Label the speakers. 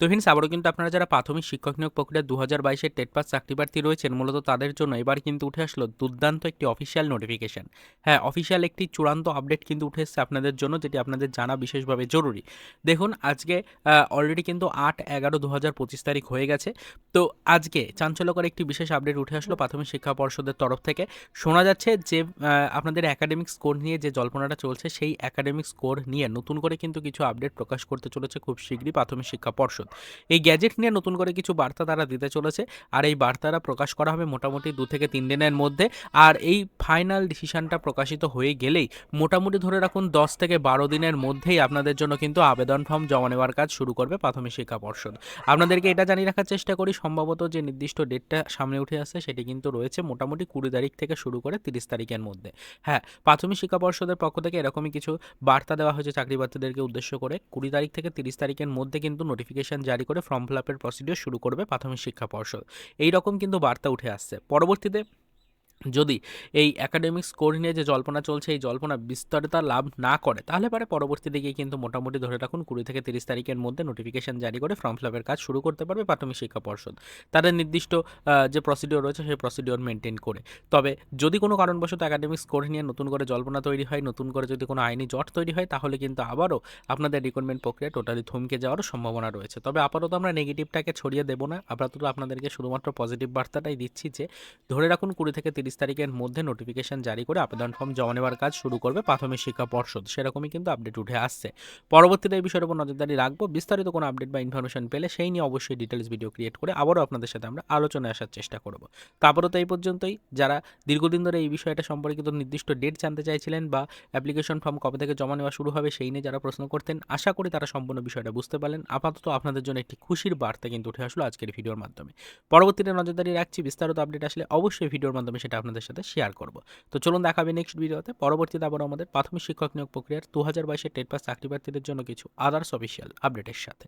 Speaker 1: তো ফ্রেন্ডস আবারও কিন্তু আপনারা যারা প্রাথমিক শিক্ষক নিয়োগ প্রক্রিয়া দু হাজার বাইশের টেট পাস চাকরি প্রার্থী রয়েছেন, মূলত তাদের জন্য এবার কিন্তু উঠে আসলো দুর্দান্ত একটি অফিসিয়াল নোটিফিকেশন হ্যাঁ অফিসিয়াল একটি চূড়ান্ত আপডেট কিন্তু উঠে এসেছে আপনাদের জন্য, যেটি আপনাদের জানা বিশেষভাবে জরুরি। দেখুন, আজকে অলরেডি কিন্তু আট এগারো দু হাজার পঁচিশ তারিখ হয়ে গেছে। তো আজকে চাঞ্চল্যকর একটি বিশেষ আপডেট উঠে আসলো প্রাথমিক শিক্ষা পর্ষদের তরফ থেকে। শোনা যাচ্ছে যে আপনাদের একাডেমিক স্কোর নিয়ে যে জল্পনাটা চলছে, সেই একাডেমিক স্কোর নিয়ে নতুন করে কিন্তু কিছু আপডেট প্রকাশ করতে চলেছে খুব শীঘ্রই প্রাথমিক শিক্ষা পর্ষদ। এই গ্যাজেট নিয়ে নতুন করে কিছু বার্তা তারা দিতে চলেছে আর এই বার্তারা প্রকাশ করা হবে মোটামুটি দু থেকে তিন দিনের মধ্যে। আর এই ফাইনাল ডিসিশনটা প্রকাশিত হয়ে গেলেই মোটামুটি ধরে রাখুন দশ থেকে বারো দিনের মধ্যেই আপনাদের জন্য কিন্তু আবেদন ফর্ম জমা নেওয়ার কাজ শুরু করবে প্রাথমিক শিক্ষা পর্ষদ। আপনাদেরকে এটা জানিয়ে রাখার চেষ্টা করি, সম্ভবত যে নির্দিষ্ট ডেটটা সামনে উঠে আসছে সেটি কিন্তু রয়েছে মোটামুটি কুড়ি তারিখ থেকে শুরু করে তিরিশ তারিখের মধ্যে। হ্যাঁ প্রাথমিক শিক্ষা পর্ষদের পক্ষ থেকে এরকমই কিছু বার্তা দেওয়া হয়েছে চাকরি উদ্দেশ্য করে। কুড়ি তারিখ থেকে তিরিশ তারিখের মধ্যে কিন্তু নোটিফিকেশন জারি করে ফর্ম ফিল আপের প্রসিডিওর শুরু করবে প্রাথমিক শিক্ষা পর্ষদ। এই রকম কিন্তু বার্তা উঠে আসছে। পরবর্তীতে যদি এই একাডেমিক স্কোর নিয়ে যে জল্পনা চলছে, এই জল্পনা বিস্তারিত লাভ না করে, তাহলে পরে পরবর্তী দিকে কিন্তু মোটামুটি ধরে রাখুন কুড়ি থেকে তিরিশ তারিখের মধ্যে নোটিফিকেশন জারি করে ফর্ম ফিল আপের কাজ শুরু করতে পারবে প্রাথমিক শিক্ষা পর্ষদ। তাদের নির্দিষ্ট যে প্রসিডিওর রয়েছে সেই প্রসিডিওর মেনটেন করে। তবে যদি কোনো কারণবশত একাডেমিক স্কোর নিয়ে নতুন করে জল্পনা তৈরি হয়, নতুন করে যদি কোনো আইনি জট তৈরি হয়, তাহলে কিন্তু আবারও আপনাদের রিক্রুটমেন্ট প্রক্রিয়া টোটালি থমকে যাওয়ারও সম্ভাবনা রয়েছে। তবে আপাতত আমরা নেগেটিভটাকে ছড়িয়ে দেবো না। আপাতত আপনাদেরকে শুধুমাত্র পজিটিভ বার্তাটাই দিচ্ছি যে, ধরে রাখুন কুড়ি থেকে তিরিশ তারিখের মধ্যে নোটিফিকেশন জারি করে আবেদন ফর্ম জমা নেওয়ার কাজ শুরু করবে প্রাথমিক শিক্ষা পর্ষদ। সেরকমই কিন্তু আপডেট উঠে আসছে। পরবর্তীতে এই বিষয়ের উপর নজরদারি রাখব। বিস্তারিত কোনো আপডেট বা ইনফরমেশন পেলে সেই নিয়ে অবশ্যই ডিটেলস ভিডিও ক্রিয়েট করে আবারও আপনাদের সাথে আমরা আলোচনায় আসার চেষ্টা করব। তো এই পর্যন্তই। যারা দীর্ঘদিন ধরে এই বিষয়টা সম্পর্কিত নির্দিষ্ট ডেট জানতে চাইছিলেন বা অ্যাপ্লিকেশন ফর্ম কবে থেকে জমা নেওয়া শুরু হবে সেই নিয়ে যারা প্রশ্ন করতেন, আশা করি তারা সম্পূর্ণ বিষয়টা বুঝতে পারলেন। আপাতত আপনাদের জন্য একটি খুশির বার্তা কিন্তু উঠে আসলো আজকের ভিডিওর মাধ্যমে। পরবর্তীতে নজরদারি রাখছি। বিস্তারিত আপডেট আসলে অবশ্যই ভিডিওর মাধ্যমে সেটা আপনাদের সাথে শেয়ার করব। তো চলুন দেখাবে নেক্সট ভিডিওতে পরবর্তীতে আবার আমাদের প্রাথমিক শিক্ষক নিয়োগ প্রক্রিয়ার দু হাজার বাইশের টেট পাস চাকরি প্রার্থীদের জন্য কিছু আদার্স অফিসিয়াল আপডেটের সাথে।